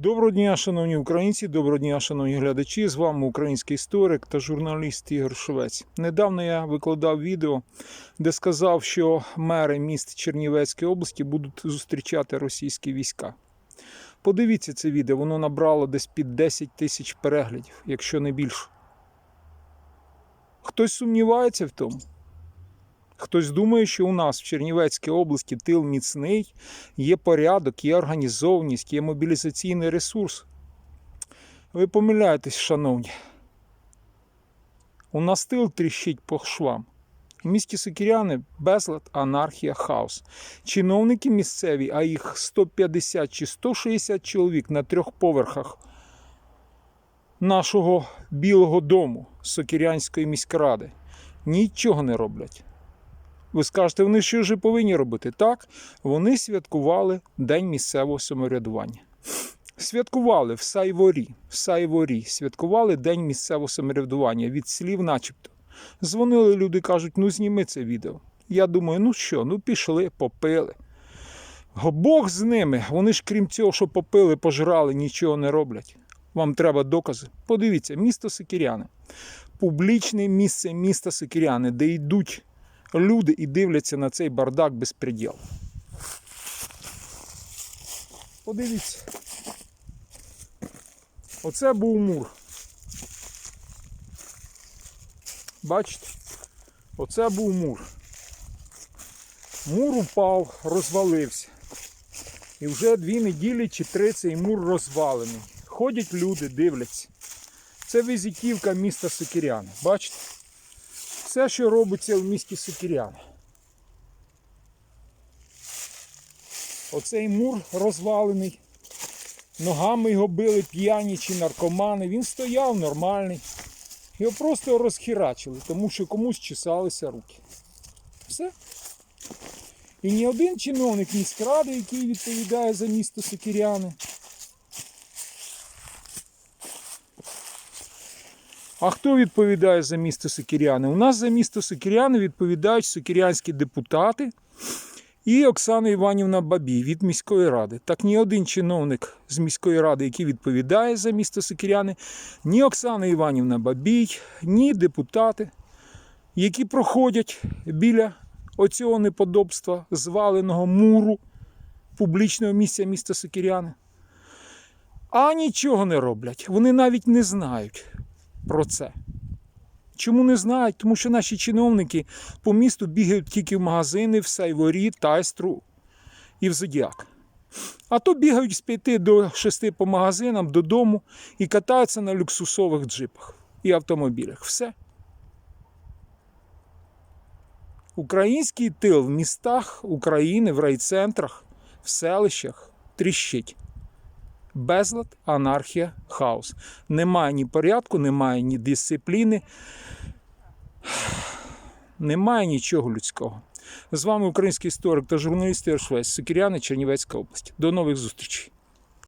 Доброго дня, шановні українці, доброго дня, шановні глядачі. З вами український історик та журналіст Ігор Швець. Недавно я викладав відео, де сказав, що мери міст Чернівецької області будуть зустрічати російські війська. Подивіться це відео, воно набрало десь під 10 тисяч переглядів, якщо не більше. Хтось сумнівається в тому. Хтось думає, що у нас в Чернівецькій області тил міцний, є порядок, є організованість, є мобілізаційний ресурс. Ви помиляєтесь, шановні. У нас тил тріщить по швам. У місті Сокіряни безлад, анархія, хаос. Чиновники місцеві, а їх 150 чи 160 чоловік на трьох поверхах нашого Білого дому Сокірянської міськради нічого не роблять. Ви скажете, вони що вже повинні робити? Так, вони святкували День місцевого самоврядування. Святкували в Сайворі, в Сайворі, святкували День місцевого самоврядування від слів, начебто. Дзвонили люди, кажуть, ну зніми це відео. Я думаю, ну що, ну пішли, попили. Бог з ними. Вони ж крім цього, що попили, пожрали, нічого не роблять. Вам треба докази. Подивіться, місто Сикіряни. Публічне місце міста Сикіряни, де йдуть люди і дивляться на цей бардак безпреділ. Подивіться. Оце був мур. Бачите? Оце був мур. Мур упав, розвалився. І вже дві неділі чи три цей мур розвалений. Ходять люди, дивляться. Це візитівка міста Сокіряни. Бачите? Все, що робиться в місті Сокіряни. Оцей мур розвалений. Ногами його били п'яні чи наркомани. Він стояв нормальний. Його просто розхерачили, тому що комусь чесалися руки. Все. І ні один чиновник міськради, який відповідає за місто Сокіряни. А хто відповідає за місто Сокіряни? У нас за місто Сокіряни відповідають сокірянські депутати і Оксана Іванівна Бабій від міської ради. Так ні один чиновник з міської ради, який відповідає за місто Сокіряни, ні Оксана Іванівна Бабій, ні депутати, які проходять біля оцього неподобства зваленого муру публічного місця міста Сокіряни. А нічого не роблять. Вони навіть не знають про це. Чому не знають? Тому що наші чиновники по місту бігають тільки в магазини, в Сайворі, Тайстру і в Зодіак. А то бігають з 5 до 6 по магазинам додому і катаються на люксусових джипах і автомобілях. Все. Український тил в містах України, в райцентрах, в селищах тріщить. Безлад, анархія, хаос. Немає ні порядку, немає ні дисципліни, немає нічого людського. З вами український історик та журналіст Ігор Швець, Сокіряни, Чернівецька область. До нових зустрічей.